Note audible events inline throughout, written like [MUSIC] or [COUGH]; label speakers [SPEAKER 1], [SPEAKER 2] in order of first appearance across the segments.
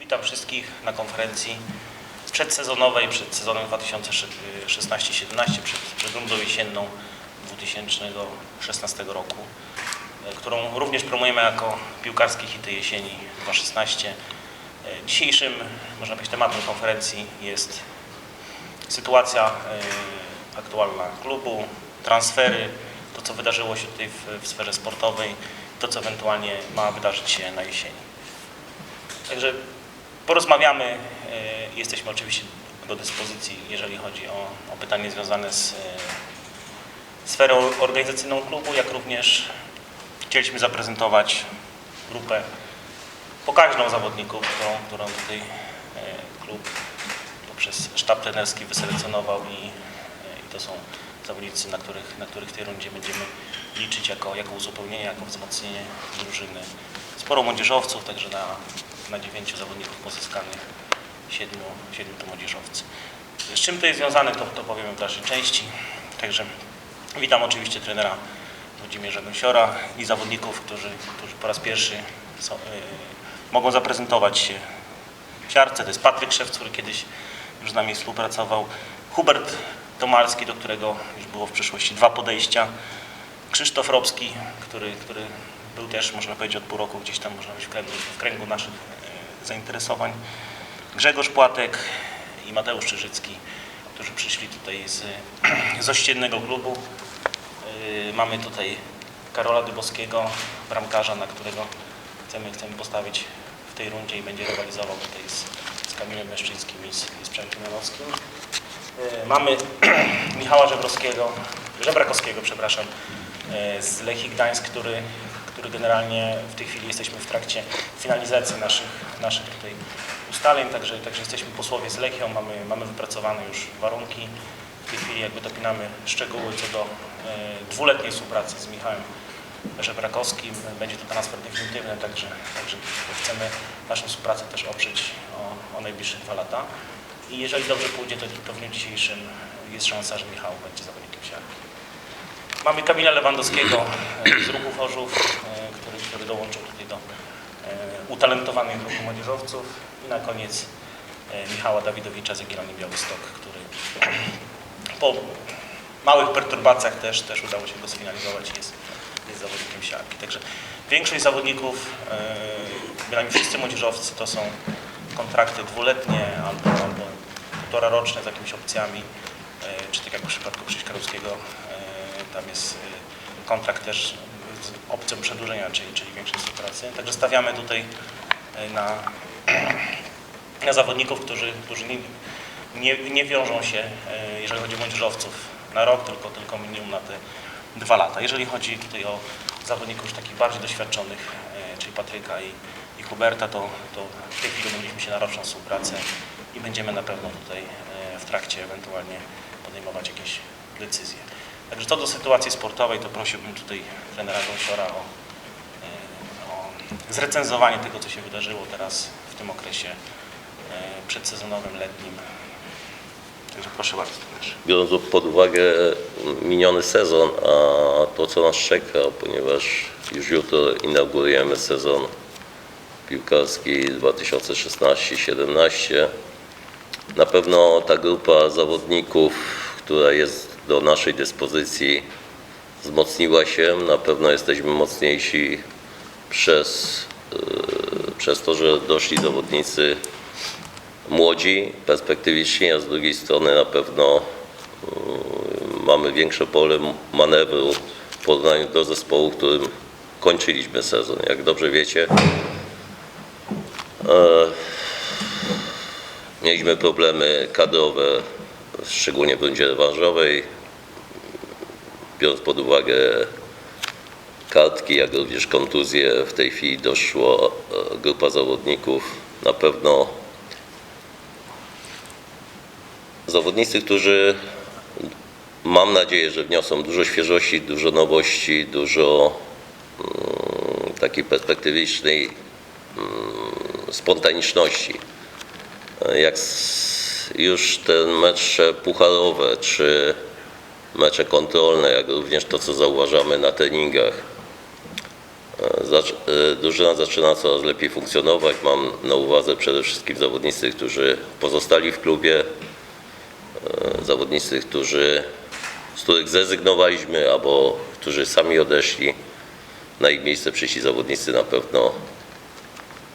[SPEAKER 1] Witam wszystkich na konferencji przedsezonowej przed sezonem 2016-17, przed, przed rundą jesienną 2016 roku, e, którą również promujemy jako piłkarskie hity jesieni 2016. E, Dzisiejszym, można powiedzieć, tematem konferencji jest sytuacja e, aktualna klubu, transfery, to co wydarzyło się tutaj w, w sferze sportowej, to co ewentualnie ma wydarzyć się na jesieni. Także porozmawiamy. e, Jesteśmy oczywiście do dyspozycji, jeżeli chodzi o, o pytanie związane z e, sferą organizacyjną klubu, jak również chcieliśmy zaprezentować grupę pokaźną zawodników, którą, którą tutaj e, klub poprzez sztab trenerski wyselekcjonował i, i to są zawodnicy, na których, na których w tej rundzie będziemy liczyć jako, jako uzupełnienie, jako wzmocnienie drużyny. Sporo młodzieżowców, także na, na dziewięciu zawodników pozyskanych siedmiu, siedmiu to młodzieżowcy. Z czym to jest związane, to, to powiemy w dalszej części. Także witam oczywiście trenera Włodzimierza Gąsiora i zawodników, którzy, którzy po raz pierwszy są, y, mogą zaprezentować się w siarce. To jest Patryk Szewc, który kiedyś już z nami współpracował. Hubert Tomarski, do którego już było w przeszłości dwa podejścia. Krzysztof Robski, który, który był też, można powiedzieć, od pół roku gdzieś tam, można powiedzieć, w kręgu, w kręgu naszych e, zainteresowań. Grzegorz Płatek i Mateusz Czyżycki, którzy przyszli tutaj z, [CLEARS THROAT] z ościennego klubu. E, Mamy tutaj Karola Dybowskiego, bramkarza, na którego chcemy, chcemy postawić w tej rundzie i będzie rywalizował tutaj z, z Kamilem Meszczyńskim i z, i z Przemkiem Janowskim. E, Mamy [CLEARS THROAT] Michała Żebrowskiego, Żebrakowskiego, przepraszam, z Lechii Gdańsk, który, który generalnie w tej chwili jesteśmy w trakcie finalizacji naszych, naszych tutaj ustaleń, także, także jesteśmy posłowie z Lechią, mamy, mamy wypracowane już warunki. W tej chwili jakby dopinamy szczegóły co do e, dwuletniej współpracy z Michałem Żebrakowskim. Będzie to transfer definitywny, także, także chcemy naszą współpracę też oprzeć o, o najbliższe dwa lata. I jeżeli dobrze pójdzie, to, to w dniu dzisiejszym jest szansa, że Michał będzie zawodnikiem siarki. Mamy Kamila Lewandowskiego e, z ruchu Chorzów, który, dołączył tutaj do e, utalentowanych ruchu młodzieżowców. I na koniec e, Michała Dawidowicza z Jagiellonii Białystok, który po małych perturbacjach też, też udało się go sfinalizować i jest, jest zawodnikiem siarki. Także większość zawodników, e, bynajmniej wszyscy młodzieżowcy to są kontrakty dwuletnie albo, albo półtora roczne z jakimiś opcjami, e, czy tak jak w przypadku Krzyśka Ruskiego, e, tam jest e, kontrakt też z opcją przedłużenia, czyli, czyli większej współpracy. Także stawiamy tutaj e, na, na zawodników, którzy, którzy nie, nie, nie wiążą się, e, jeżeli chodzi o młodzieżowców, na rok, tylko, tylko minimum na te dwa lata. Jeżeli chodzi tutaj o zawodników już takich bardziej doświadczonych, e, czyli Patryka i, i Huberta, to, to w tej chwili umówiliśmy się na roczną współpracę i będziemy na pewno tutaj w trakcie ewentualnie podejmować jakieś decyzje. Także co do sytuacji sportowej, to prosiłbym tutaj trenera Gąsiora o, e, o zrecenzowanie tego, co się wydarzyło teraz w tym okresie e, przedsezonowym, letnim. Także proszę bardzo.
[SPEAKER 2] biorąc pod uwagę miniony sezon, a to co nas czeka, ponieważ już jutro inaugurujemy sezon piłkarski 2016-17, na pewno ta grupa zawodników, która jest do naszej dyspozycji, wzmocniła się. Na pewno jesteśmy mocniejsi przez, yy, przez to, że doszli zawodnicy młodzi, perspektywiczni, a z drugiej strony na pewno yy, mamy większe pole manewru w porównaniu do zespołu, którym kończyliśmy sezon. Jak dobrze wiecie, e, mieliśmy problemy kadrowe, szczególnie w rundzie rewanżowej, biorąc pod uwagę kartki, jak również kontuzje. W tej chwili doszło e, grupa zawodników, na pewno zawodnicy, którzy mam nadzieję, że wniosą dużo świeżości, dużo nowości, dużo mm, takiej perspektywicznej mm, spontaniczności. Jak s- już te mecze pucharowe, czy mecze kontrolne, jak również to, co zauważamy na treningach, E, e, Drużyna zaczyna coraz lepiej funkcjonować. Mam na uwadze przede wszystkim zawodnicy, którzy pozostali w klubie, e, zawodnicy, którzy, z których zrezygnowaliśmy albo którzy sami odeszli. Na ich miejsce przyszli zawodnicy na pewno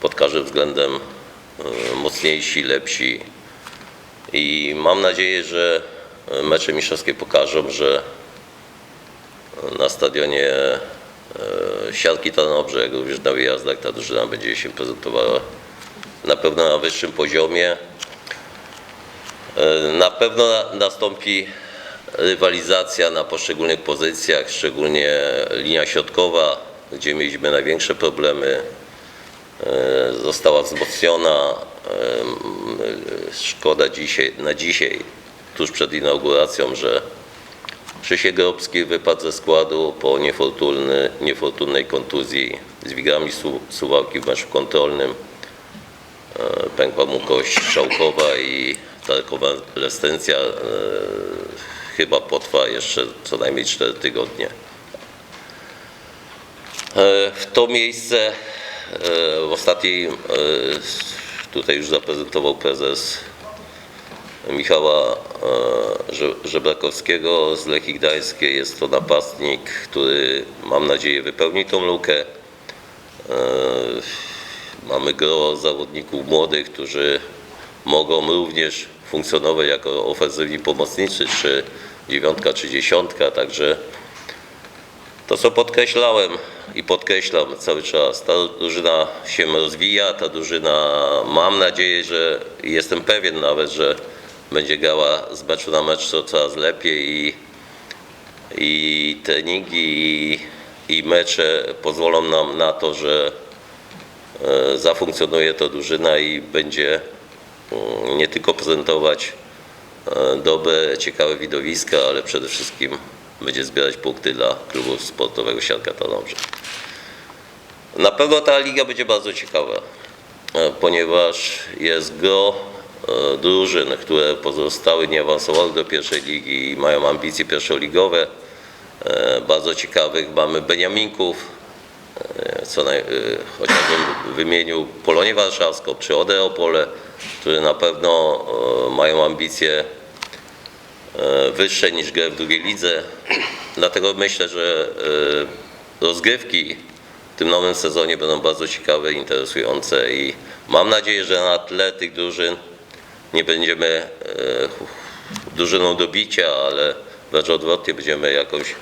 [SPEAKER 2] pod każdym względem mocniejsi, lepsi. I mam nadzieję, że mecze mistrzowskie pokażą, że na stadionie e, Siatki Tarnobrzeg, również na wyjazdach ta drużyna będzie się prezentowała na pewno na wyższym poziomie. E, Na pewno na- nastąpi rywalizacja na poszczególnych pozycjach, szczególnie linia środkowa, gdzie mieliśmy największe problemy. E, Została wzmocniona. Szkoda dzisiaj, na dzisiaj, tuż przed inauguracją, że Krzysiek Grobski wypadł ze składu po niefortunny, niefortunnej kontuzji z wigami su, suwałki w meczu kontrolnym. E, Pękła mu kość strzałkowa i ta rekonwalescencja e, chyba potrwa jeszcze co najmniej 4 tygodnie. E, W to miejsce e, w ostatniej, e, tutaj już zaprezentował prezes Michała e, Że- Żebrakowskiego z Lechii Gdańskiej. Jest to napastnik, który mam nadzieję wypełni tą lukę. E, Mamy gro zawodników młodych, którzy mogą również funkcjonować jako ofensywni pomocniczy, czy dziewiątka, czy dziesiątka, także to, co podkreślałem i podkreślam cały czas, ta drużyna się rozwija, ta drużyna, mam nadzieję, że jestem pewien nawet, że będzie grała z meczu na mecz co- coraz lepiej i, i treningi i, i mecze pozwolą nam na to, że e, zafunkcjonuje to drużyna i będzie mm, nie tylko prezentować e, dobre, ciekawe widowiska, ale przede wszystkim będzie zbierać punkty dla klubu sportowego Siatka Tarnobrzeg. Na pewno ta liga będzie bardzo ciekawa, e, ponieważ jest gro drużyn, które pozostały, nie awansowały do pierwszej ligi i mają ambicje pierwszoligowe. E, Bardzo ciekawych mamy Beniaminków, e, co naj, e, chociażbym wymienił Polonię Warszawską czy Odę Opole, które na pewno e, mają ambicje e, wyższe niż grę w drugiej lidze. Dlatego myślę, że e, rozgrywki w tym nowym sezonie będą bardzo ciekawe, interesujące i mam nadzieję, że na tle tych drużyn nie będziemy e, drużyną do bicia, ale wręcz odwrotnie będziemy jakąś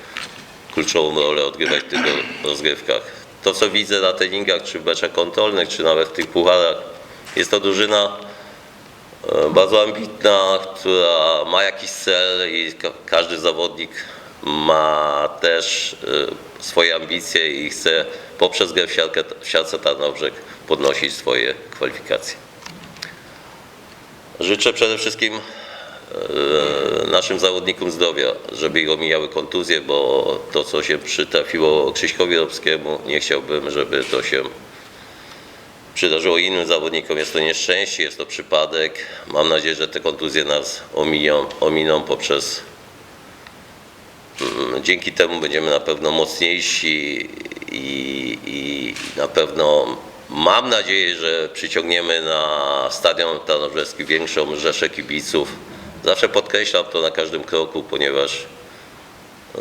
[SPEAKER 2] kluczową rolę odgrywać w tych rozgrywkach. To, co widzę na treningach, czy w meczach kontrolnych, czy nawet w tych pucharach, jest to drużyna e, bardzo ambitna, która ma jakiś cel i ka- każdy zawodnik ma też e, swoje ambicje i chce poprzez grę w siatce Tarnobrzeg podnosić swoje kwalifikacje. Życzę przede wszystkim e, naszym zawodnikom zdrowia, żeby ich omijały kontuzje, bo to, co się przytrafiło Krzyśkowi Robskiemu, nie chciałbym, żeby to się przydarzyło innym zawodnikom. Jest to nieszczęście, jest to przypadek. Mam nadzieję, że te kontuzje nas ominą, ominą poprzez. mm, Dzięki temu będziemy na pewno mocniejsi i, i na pewno mam nadzieję, że przyciągniemy na stadion Tarnobrzeski większą rzeszę kibiców. Zawsze podkreślam to na każdym kroku, ponieważ e,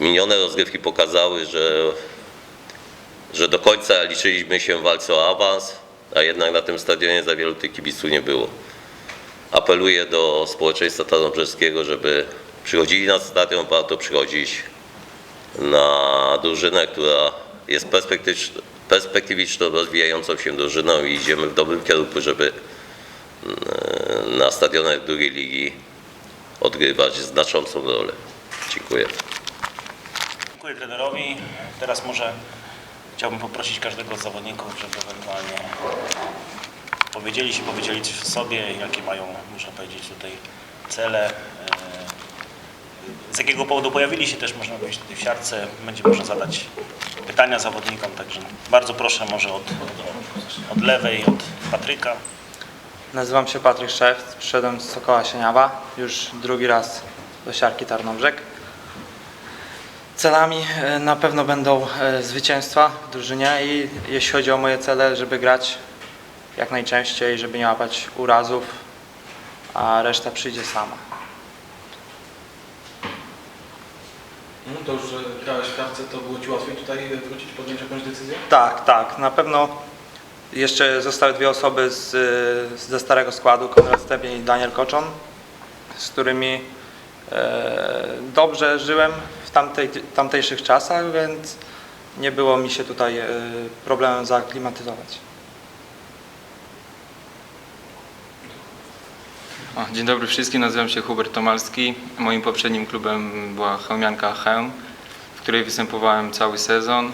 [SPEAKER 2] minione rozgrywki pokazały, że że do końca liczyliśmy się w walce o awans, a jednak na tym stadionie za wielu tych kibiców nie było. Apeluję do społeczeństwa tarnobrzeskiego, żeby przychodzili na stadion, warto przychodzić na drużynę, która jest perspektywiczną, perspektywiczną rozwijającą się drużyną i idziemy w dobrym kierunku, żeby mm, na stadionach drugiej ligi odgrywać znaczącą rolę. Dziękuję.
[SPEAKER 1] Dziękuję trenerowi. Teraz może chciałbym poprosić każdego z zawodników, żeby ewentualnie powiedzieli się, powiedzieli coś o sobie, jakie mają, można powiedzieć, tutaj cele. e, Z jakiego powodu pojawili się też, można powiedzieć, tutaj w siatce. Będzie można zadać pytania zawodnikom, także bardzo proszę może od, od, lewej, od Patryka.
[SPEAKER 3] Nazywam się Patryk Szewc, przyszedłem z Sokoła Sieniawa, już drugi raz do Siarki Tarnobrzeg. Celami e, na pewno będą e, zwycięstwa w drużynie i jeśli chodzi o moje cele, żeby grać jak najczęściej, żeby nie łapać urazów, a reszta przyjdzie sama.
[SPEAKER 4] No to już, grałeś w kartce, to było Ci łatwiej tutaj wrócić, podjąć jakąś decyzję?
[SPEAKER 3] Tak, tak, na pewno jeszcze zostały dwie osoby z, ze starego składu, Konrad Stepień i Daniel Koczon, z którymi e, dobrze żyłem w tamtej, tamtejszych czasach, więc nie było mi się tutaj e, problemem zaaklimatyzować.
[SPEAKER 5] O, dzień dobry wszystkim, nazywam się Hubert Tomalski. Moim poprzednim klubem była Chełmianka Chełm, w której występowałem cały sezon.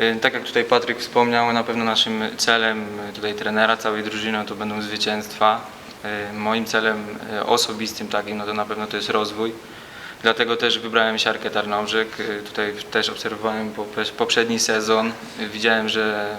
[SPEAKER 5] Y, Tak jak tutaj Patryk wspomniał, na pewno naszym celem y, tutaj trenera, całej drużyny to będą zwycięstwa. Y, Moim celem osobistym takim no to na pewno to jest rozwój. Dlatego też wybrałem siarkę Tarnobrzeg. Tutaj też obserwowałem poprzedni sezon. Widziałem, że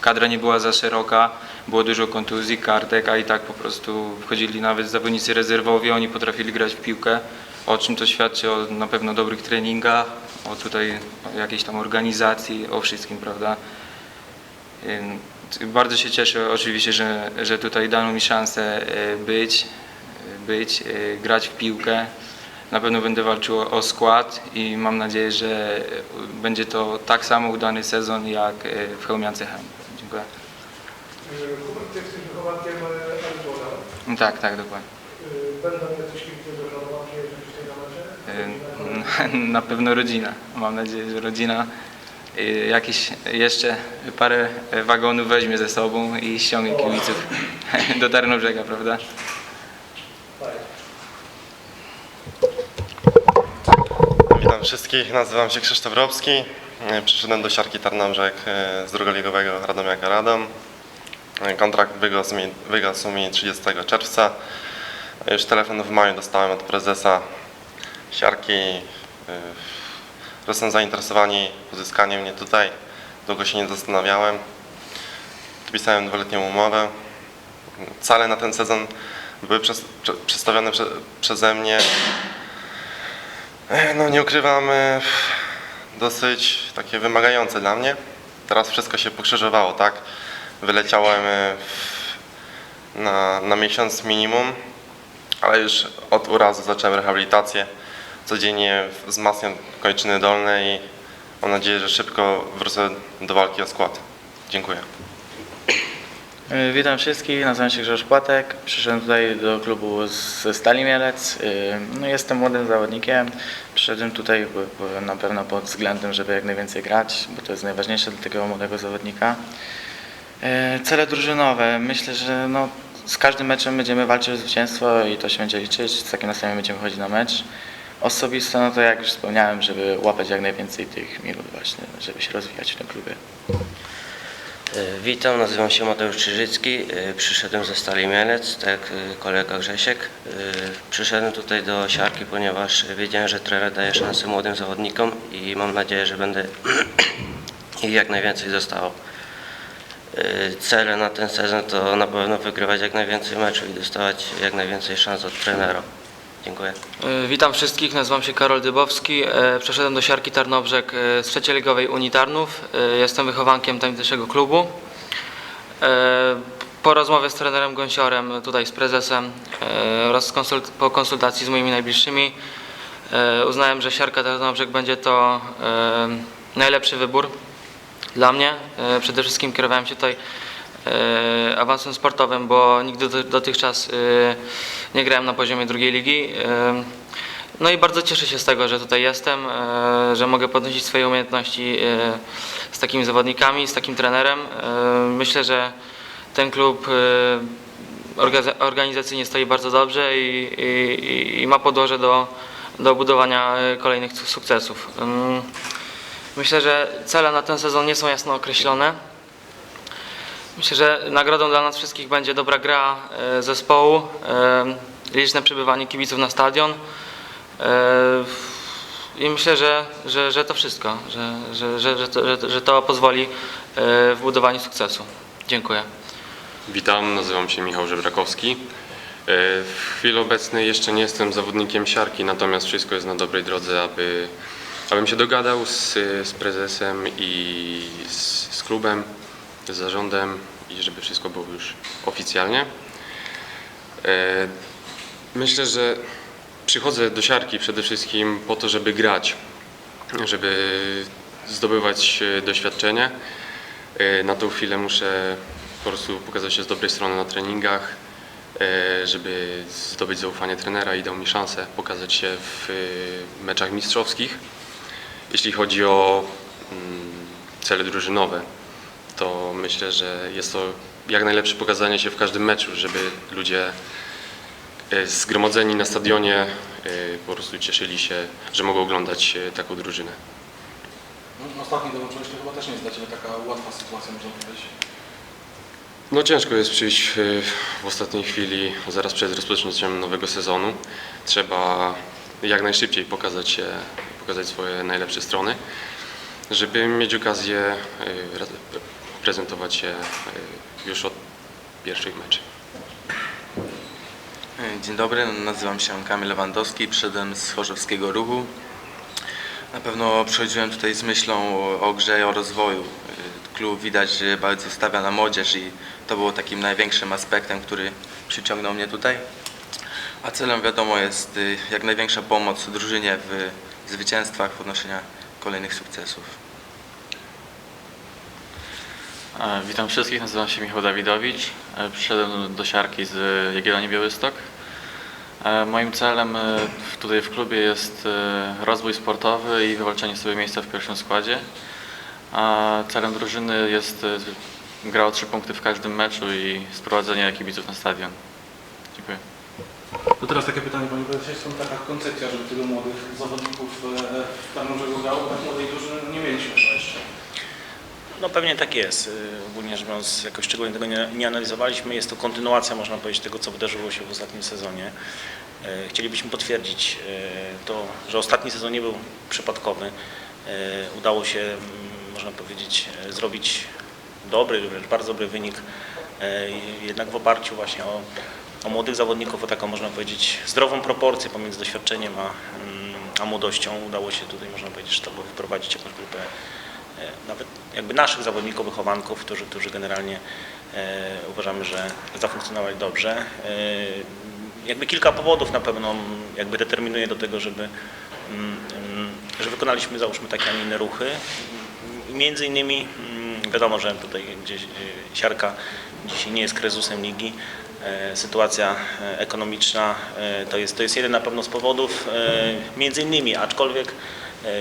[SPEAKER 5] kadra nie była za szeroka, było dużo kontuzji, kartek, a i tak po prostu wchodzili nawet zawodnicy rezerwowi, oni potrafili grać w piłkę, o czym to świadczy o na pewno dobrych treningach, o tutaj jakiejś tam organizacji, o wszystkim, prawda. Bardzo się cieszę oczywiście, że, że tutaj dano mi szansę y, być, być, y, grać w piłkę. Na pewno będę walczył o- skład i mam nadzieję, że y, będzie to tak samo udany sezon jak w Chełmiance Chem.
[SPEAKER 6] Hubert, ty jesteś wychowankiem Arizona.
[SPEAKER 5] Tak, tak, dokładnie.
[SPEAKER 6] Będą jacyś kibice zażalowani, jeżeli tutaj na mecze?
[SPEAKER 5] Y, Na pewno rodzina. Mam nadzieję, że rodzina y, jakieś jeszcze parę wagonów weźmie ze sobą i ściągnie kibiców [LAUGHS] do Tarnobrzega, prawda?
[SPEAKER 7] Witam wszystkich, nazywam się Krzysztof Robski. Przyszedłem do siarki Tarnobrzeg e, z drugoligowego Radomiaka Radom. E, Kontrakt wygasł mi, wygasł mi 30 czerwca. E, Już telefon w maju dostałem od prezesa siarki, że są zainteresowani pozyskaniem mnie tutaj. Długo się nie zastanawiałem. Podpisałem dwuletnią umowę. Cele na ten sezon były przez, prze, przedstawione prze, przeze mnie E, No nie ukrywam, dosyć takie wymagające dla mnie. Teraz wszystko się pokrzyżowało, tak? Wyleciałem e, w- na, na miesiąc minimum, ale już od urazu zacząłem rehabilitację. Codziennie wzmacniam kończyny dolne i mam nadzieję, że szybko wrócę do walki o skład. Dziękuję.
[SPEAKER 8] Y, Witam wszystkich, nazywam się Grzegorz Płatek. Przyszedłem tutaj do klubu ze Stali Mielec. Y, No, jestem młodym zawodnikiem. Przyszedłem tutaj na pewno pod względem, żeby jak najwięcej grać, bo to jest najważniejsze dla takiego młodego zawodnika. Y, Cele drużynowe. Myślę, że no, z każdym meczem będziemy walczyć o zwycięstwo i to się będzie liczyć. Z takim nastawieniem będziemy chodzić na mecz. Osobiste, no to jak już wspomniałem, żeby łapać jak najwięcej tych minut właśnie, żeby się rozwijać w tym klubie.
[SPEAKER 9] E, Witam, nazywam się Mateusz Czyżycki. E, Przyszedłem ze Stali Mielec, tak e, kolega Grzesiek. E, Przyszedłem tutaj do siarki, ponieważ wiedziałem, że trener daje szansę młodym zawodnikom i mam nadzieję, że będę [CLEARS THROAT] ich jak najwięcej zostało. E, Cele na ten sezon to na pewno wygrywać jak najwięcej meczów i dostawać jak najwięcej szans od trenera. Dziękuję.
[SPEAKER 10] E, Witam wszystkich, nazywam się Karol Dybowski. E, Przeszedłem do siarki Tarnobrzeg z trzeciej ligowej Unii Tarnów. Jestem wychowankiem tamtejszego klubu. Po rozmowie z trenerem Gąsiorem, tutaj z prezesem oraz po konsultacji z moimi najbliższymi uznałem, że siarka Tarnobrzeg będzie to najlepszy wybór dla mnie. E, Przede wszystkim kierowałem się tutaj e, awansem sportowym, bo nigdy do- dotychczas e, nie grałem na poziomie drugiej ligi. No i bardzo cieszę się z tego, że tutaj jestem, że mogę podnosić swoje umiejętności z takimi zawodnikami, z takim trenerem. Myślę, że ten klub orga- organizacyjnie stoi bardzo dobrze i, i, i ma podłoże do, do budowania kolejnych su- sukcesów. Myślę, że cele na ten sezon nie są jasno określone. Myślę, że nagrodą dla nas wszystkich będzie dobra gra e, zespołu, e, liczne przybywanie kibiców na stadion. E, I myślę, że, że, że to wszystko, że, że, że, że, to, że, że to pozwoli w budowaniu sukcesu. Dziękuję.
[SPEAKER 11] Witam, nazywam się Michał Żebrakowski. W chwili obecnej jeszcze nie jestem zawodnikiem siarki, natomiast wszystko jest na dobrej drodze, aby abym się dogadał z, z prezesem i z, z klubem, z zarządem i żeby wszystko było już oficjalnie. E, Myślę, że przychodzę do siarki przede wszystkim po to, żeby grać, żeby zdobywać e, doświadczenie. E, Na tą chwilę muszę po prostu pokazać się z dobrej strony na treningach, żeby zdobyć zaufanie trenera i dał mi szansę pokazać się w meczach mistrzowskich. Jeśli chodzi o mm, cele drużynowe, to myślę, że jest to jak najlepsze pokazanie się w każdym meczu, żeby ludzie e, zgromadzeni na stadionie e, po prostu cieszyli się, że mogą oglądać e, taką drużynę.
[SPEAKER 4] No, Ostatni dołączyłeś, to chyba też nie jest dla Ciebie taka łatwa sytuacja, można powiedzieć.
[SPEAKER 11] No ciężko jest przyjść w ostatniej chwili, zaraz przed rozpoczęciem nowego sezonu. Trzeba jak najszybciej pokazać się, pokazać swoje najlepsze strony, żeby mieć okazję e, raz- prezentować się e, już od pierwszych meczy.
[SPEAKER 8] Dzień dobry, nazywam się Kamil Lewandowski, przyszedłem z Chorzowskiego Ruchu. Na pewno przychodziłem tutaj z myślą o, grze i o rozwoju. Klub widać, że bardzo stawia na młodzież i to było takim największym aspektem, który przyciągnął mnie tutaj. A celem wiadomo jest y, jak największa pomoc drużynie w zwycięstwach, podnoszenia kolejnych sukcesów.
[SPEAKER 12] Witam wszystkich, nazywam się Michał Dawidowicz. E, Przyszedłem do siarki z Jagiellonii Białystok. E, Moim celem e, tutaj w klubie jest rozwój sportowy i wywalczenie sobie miejsca w pierwszym składzie. A celem drużyny jest gra o trzy punkty w każdym meczu i sprowadzenie kibiców na stadion.
[SPEAKER 4] To teraz takie pytanie, Panie Prezesie, są taka koncepcja, żeby tylu młodych zawodników e, w Tarnobrzegu grało, tak młodej drużyny nie mieliśmy jeszcze.
[SPEAKER 1] No pewnie tak jest. Y, Ogólnie rzecz biorąc, jakoś szczególnie tego nie, nie analizowaliśmy. Jest to kontynuacja, można powiedzieć, tego, co wydarzyło się w ostatnim sezonie. Chcielibyśmy potwierdzić to, że ostatni sezon nie był przypadkowy. Udało się, można powiedzieć, zrobić dobry, bardzo dobry wynik, jednak w oparciu właśnie o, o młodych zawodników, o taką, można powiedzieć, zdrową proporcję pomiędzy doświadczeniem a, mm, a młodością. Udało się tutaj, można powiedzieć, sztabowo wprowadzić jakąś grupę e, nawet jakby naszych zawodników, wychowanków, którzy, którzy generalnie e, uważamy, że zafunkcjonowali dobrze. E, jakby kilka powodów na pewno jakby determinuje do tego, żeby, mm, że wykonaliśmy załóżmy takie, a nie inne ruchy. Między innymi mm, wiadomo, że tutaj gdzieś e, siarka dzisiaj nie jest kryzysem ligi. E, Sytuacja e, ekonomiczna e, to jest, to jest jeden na pewno z powodów, między innymi, aczkolwiek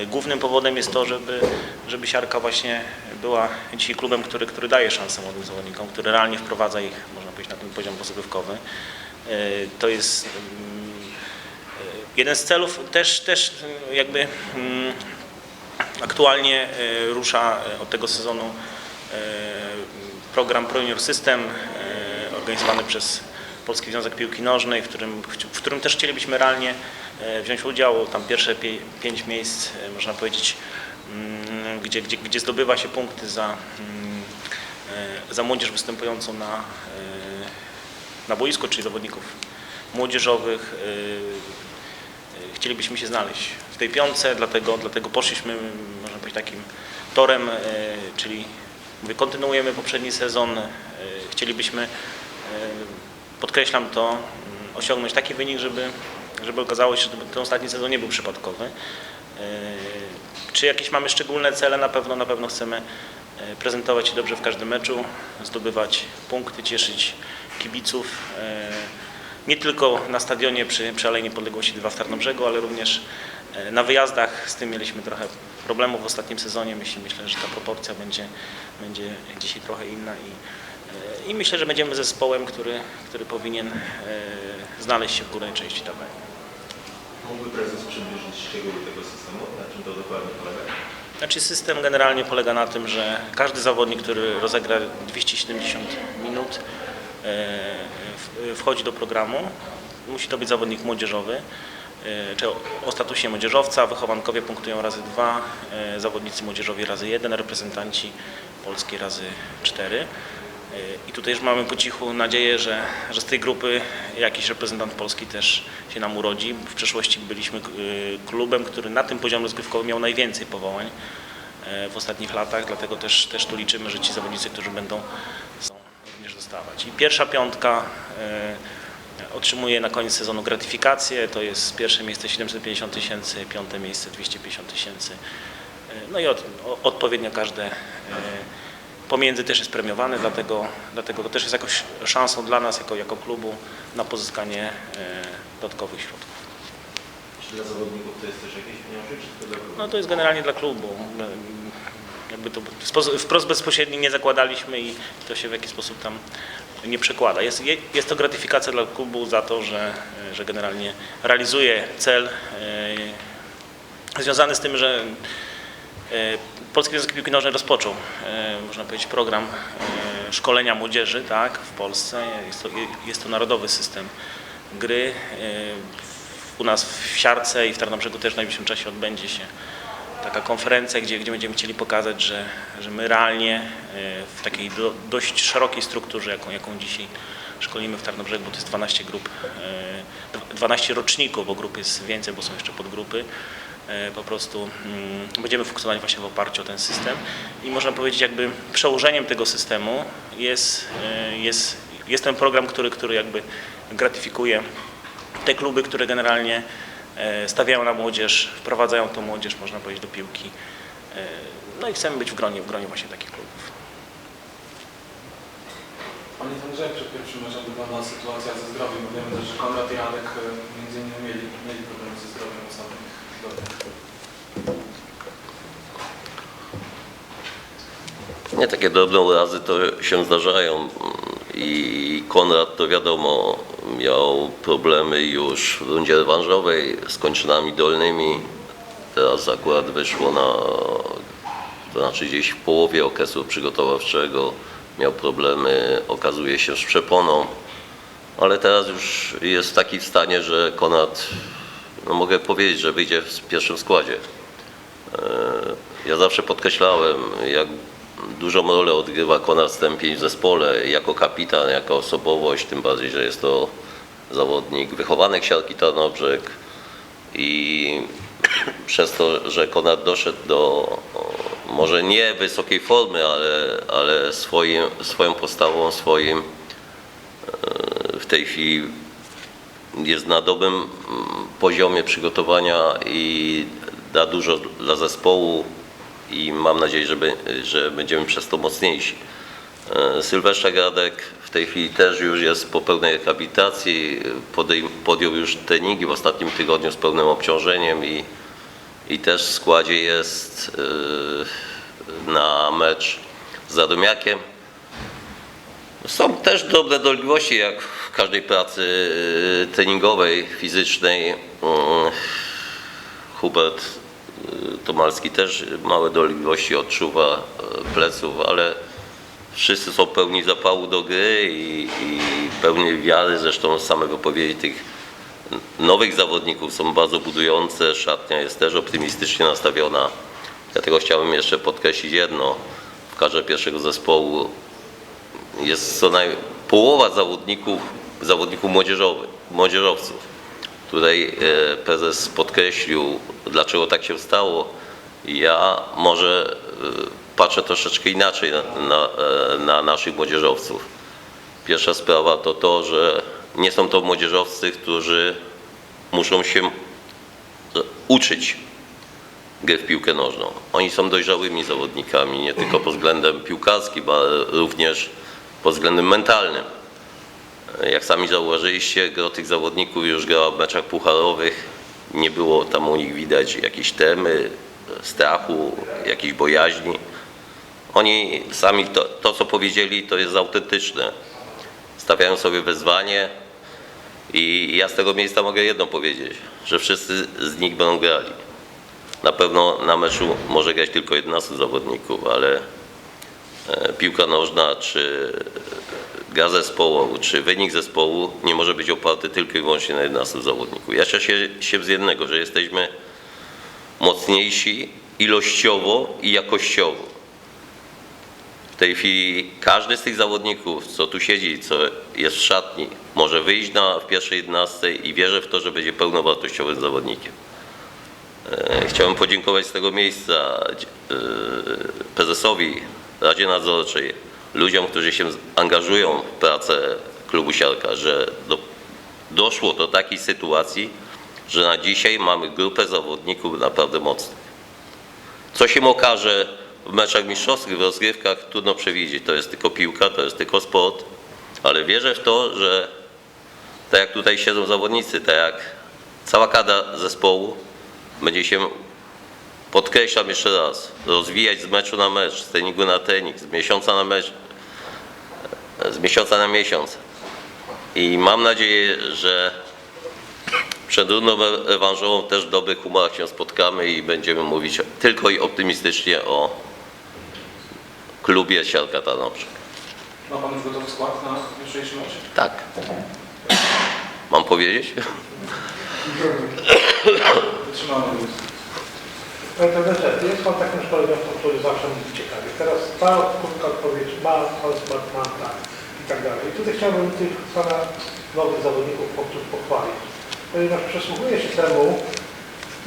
[SPEAKER 1] głównym powodem jest to, żeby, żeby siarka właśnie była dzisiaj klubem, który, który daje szansę młodym zawodnikom, który realnie wprowadza ich, można powiedzieć, na ten poziom rozgrywkowy. To jest mm, jeden z celów, też, też jakby mm, aktualnie rusza od tego sezonu program Pro Junior System organizowany przez Polski Związek Piłki Nożnej, w którym, w którym też chcielibyśmy realnie e, wziąć udział. Tam pierwsze pie, pięć miejsc, e, można powiedzieć, mm, gdzie, gdzie, gdzie zdobywa się punkty za, mm, e, za młodzież występującą na, na boisku, czyli zawodników młodzieżowych. Chcielibyśmy się znaleźć w tej piątce, dlatego, dlatego poszliśmy, można powiedzieć, takim torem, czyli mówię, kontynuujemy poprzedni sezon. Chcielibyśmy, podkreślam to, mm, osiągnąć taki wynik, żeby, żeby okazało się, że ten ostatni sezon nie był przypadkowy. E, Czy jakieś mamy szczególne cele? Na pewno, na pewno chcemy e, prezentować się dobrze w każdym meczu, zdobywać punkty, cieszyć kibiców. e, Nie tylko na stadionie przy, przy Alei Niepodległości 2 w Tarnobrzegu, ale również e, na wyjazdach. Z tym mieliśmy trochę problemów w ostatnim sezonie. Myślę, myślę że ta proporcja będzie, będzie dzisiaj trochę inna i, e, i myślę, że będziemy zespołem, który, który powinien e, znaleźć się w górnej części tabeli.
[SPEAKER 13] Mógłby prezes przybliżyć szczegóły tego systemu? Na czym to dokładnie polega?
[SPEAKER 1] Znaczy system generalnie polega na tym, że każdy zawodnik, który rozegra 270 minut, e, wchodzi do programu. Musi to być zawodnik młodzieżowy, e, czy o- statusie młodzieżowca. Wychowankowie punktują razy dwa, zawodnicy młodzieżowi razy jeden, reprezentanci polskie razy cztery. I tutaj już mamy po cichu nadzieję, że, że z tej grupy jakiś reprezentant Polski też się nam urodzi. W przeszłości byliśmy y, klubem, który na tym poziomie rozgrywkowym miał najwięcej powołań e, w ostatnich latach, dlatego też, też tu liczymy, że ci zawodnicy, którzy będą są również dostawać. I pierwsza piątka e, otrzymuje na koniec sezonu gratyfikację, to jest pierwsze miejsce 750 tysięcy, piąte miejsce 250 tysięcy. E, No i od, odpowiednio każde pomiędzy też jest premiowane, dlatego, dlatego to też jest jakąś szansą dla nas jako, jako klubu na pozyskanie e, dodatkowych środków.
[SPEAKER 13] Czy dla zawodników to jest też jakieś pieniądze, czy klubu?
[SPEAKER 1] No to jest generalnie dla klubu. Jakby to wprost bezpośredni nie zakładaliśmy i to się w jakiś sposób tam nie przekłada. Jest, je- jest to gratyfikacja dla klubu za to, że, że generalnie realizuje cel e, związany z tym, że Polski Związek Piłki Nożnej rozpoczął, e, można powiedzieć, program e, szkolenia młodzieży tak, w Polsce. Jest to, jest to narodowy system gry. E, U nas w Siarce i w Tarnobrzegu też w najbliższym czasie odbędzie się taka konferencja, gdzie, gdzie będziemy chcieli pokazać, że, że my realnie e, w takiej do, dość szerokiej strukturze, jaką, jaką dzisiaj szkolimy w Tarnobrzegu, bo to jest 12 grup, e, 12 roczników, bo grup jest więcej, bo są jeszcze podgrupy, e, po prostu mm, będziemy funkcjonować właśnie w oparciu o ten system i można powiedzieć jakby przełożeniem tego systemu jest, e, jest, jest ten program, który, który jakby gratyfikuje te kluby, które generalnie e, stawiają na młodzież, wprowadzają tą młodzież, można powiedzieć, do piłki. E, No i chcemy być w gronie, w gronie właśnie takich klubów.
[SPEAKER 4] Trenerze, jak przed pierwszym meczem wygląda sytuacja ze zdrowiem? Wiemy też, że Konrad i Radek e, między innymi mieli, mieli problemy ze zdrowiem tygodniach.
[SPEAKER 2] Nie, takie drobne urazy to się zdarzają i Konrad to wiadomo miał problemy już w rundzie rewanżowej z kończynami dolnymi. Teraz akurat wyszło na, to znaczy gdzieś w połowie okresu przygotowawczego miał problemy, okazuje się, z przeponą, ale teraz już jest w takim stanie, że Konrad, no mogę powiedzieć, że wyjdzie w pierwszym składzie. E, Ja zawsze podkreślałem, jak dużą rolę odgrywa Konrad Stępień w zespole, jako kapitan, jako osobowość, tym bardziej, że jest to zawodnik wychowanek siarki Tarnobrzeg i [CLEARS THROAT] przez to, że Konrad doszedł do może nie wysokiej formy, ale, ale swoim, swoją postawą, swoim e, w tej chwili jest na dobrym mm, poziomie przygotowania i da dużo dla zespołu i mam nadzieję, że, be- że będziemy przez to mocniejsi. E, Sylwestra Gradek w tej chwili też już jest po pełnej rehabilitacji, podjął już treningi w ostatnim tygodniu z pełnym obciążeniem i, i też w składzie jest e, na mecz z Radomiakiem. Są też drobne dolegliwości, jak w każdej pracy y, treningowej, fizycznej. Mm, Hubert y, Tomalski też małe dolegliwości odczuwa y, pleców, ale wszyscy są pełni zapału do gry i, i pełni wiary. Zresztą same wypowiedzi tych nowych zawodników są bardzo budujące. Szatnia jest też optymistycznie nastawiona. Dlatego chciałbym jeszcze podkreślić jedno. W kadrze pierwszego zespołu jest co najmniej połowa zawodników, zawodników młodzieżowych, młodzieżowców. Tutaj e, prezes podkreślił, dlaczego tak się stało. Ja może e, patrzę troszeczkę inaczej na, na, e, na naszych młodzieżowców. Pierwsza sprawa to to, że nie są to młodzieżowcy, którzy muszą się uczyć gry w piłkę nożną. Oni są dojrzałymi zawodnikami, nie tylko pod względem piłkarskim, ale również pod względem mentalnym. Jak sami zauważyliście, gro tych zawodników już grała w meczach pucharowych. Nie było tam u nich widać jakiejś temy, strachu, jakiejś bojaźni. Oni sami to, to co powiedzieli, to jest autentyczne. Stawiają sobie wyzwanie i ja z tego miejsca mogę jedno powiedzieć, że wszyscy z nich będą grali. Na pewno na meczu może grać tylko 11 zawodników, ale piłka nożna, czy gra zespołu, czy wynik zespołu nie może być oparty tylko i wyłącznie na 11 zawodników. Ja cieszę się z jednego, że jesteśmy mocniejsi ilościowo i jakościowo. W tej chwili każdy z tych zawodników, co tu siedzi, co jest w szatni, może wyjść na, w pierwszej 11 i wierzę w to, że będzie pełnowartościowym zawodnikiem. E, Chciałem podziękować z tego miejsca e, prezesowi, Radzie Nadzorczej, ludziom, którzy się angażują w pracę klubu Siarka, że do, doszło do takiej sytuacji, że na dzisiaj mamy grupę zawodników naprawdę mocnych. Co się okaże w meczach mistrzowskich, w rozgrywkach, trudno przewidzieć. To jest tylko piłka, to jest tylko sport, ale wierzę w to, że tak jak tutaj siedzą zawodnicy, tak jak cała kadra zespołu będzie się, podkreślam jeszcze raz, rozwijać z meczu na mecz, z treningu na trening, z miesiąca na mecz, z miesiąca na miesiąc. I mam nadzieję, że przed rundą rewanżową też w dobrych humorach się spotkamy i będziemy mówić tylko i optymistycznie o klubie Siarka Tarnobrzeg.
[SPEAKER 4] Ma Pan już gotowy skład na jutrzejszy mecz?
[SPEAKER 2] Tak. Mam powiedzieć?
[SPEAKER 4] Wytrzymamy
[SPEAKER 6] trenerze, jest Pan takim szkoleniowcem, który zawsze mówi ciekawie. Teraz ta krótka odpowiedź, ma Pan smart, mam tak i tak dalej. I tutaj chciałbym tych Pana nowych zawodników po- pochwalić. Ponieważ przysłuchuję się temu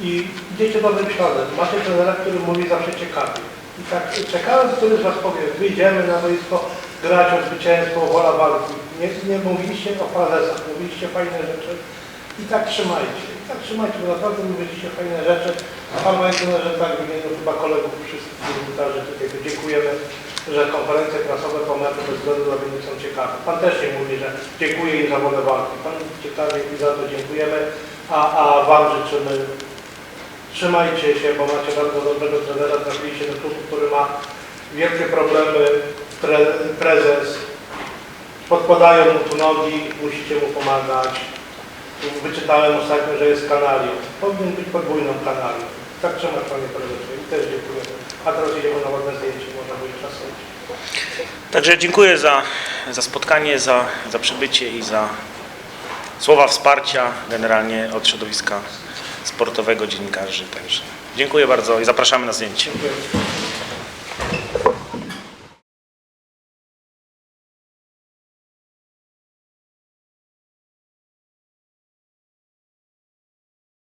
[SPEAKER 6] i idziecie dobrym śladem. Macie trenera, który mówi zawsze ciekawie. I tak czekałem, który z Was powie, wyjdziemy na boisko, grać o zwycięstwo, wola walki. Nie, nie mówiliście o frazesach, mówiliście fajne rzeczy. I tak trzymajcie, tak trzymajcie, bo naprawdę mówiliście fajne rzeczy. A Pan Panie Trenerze, tak w imieniu chyba kolegów wszystkich dziennikarzy tutaj dziękujemy, że konferencje prasowe po meczu bez względu na wynik są ciekawe. Pan też nie mówi, że dziękuję im za wolę walki. Pan ciekawie i za to dziękujemy, a, a Wam życzymy trzymajcie się, bo macie bardzo dobrego trenera, trafiliście do klubu, który ma wielkie problemy, pre, prezes, podkładają mu tu nogi, musicie mu pomagać. Wyczytałem ostatnio, że jest kanalią. Powinien być podwójną kanalią. Tak trzymać Panie Prezesie i też dziękuję. A teraz idziemy na ładne zdjęcie, można by czas
[SPEAKER 1] Także dziękuję za, za spotkanie, za, za przybycie i za słowa wsparcia generalnie od środowiska sportowego dziennikarzy. Także dziękuję bardzo i zapraszamy na zdjęcie.
[SPEAKER 6] Dziękuję.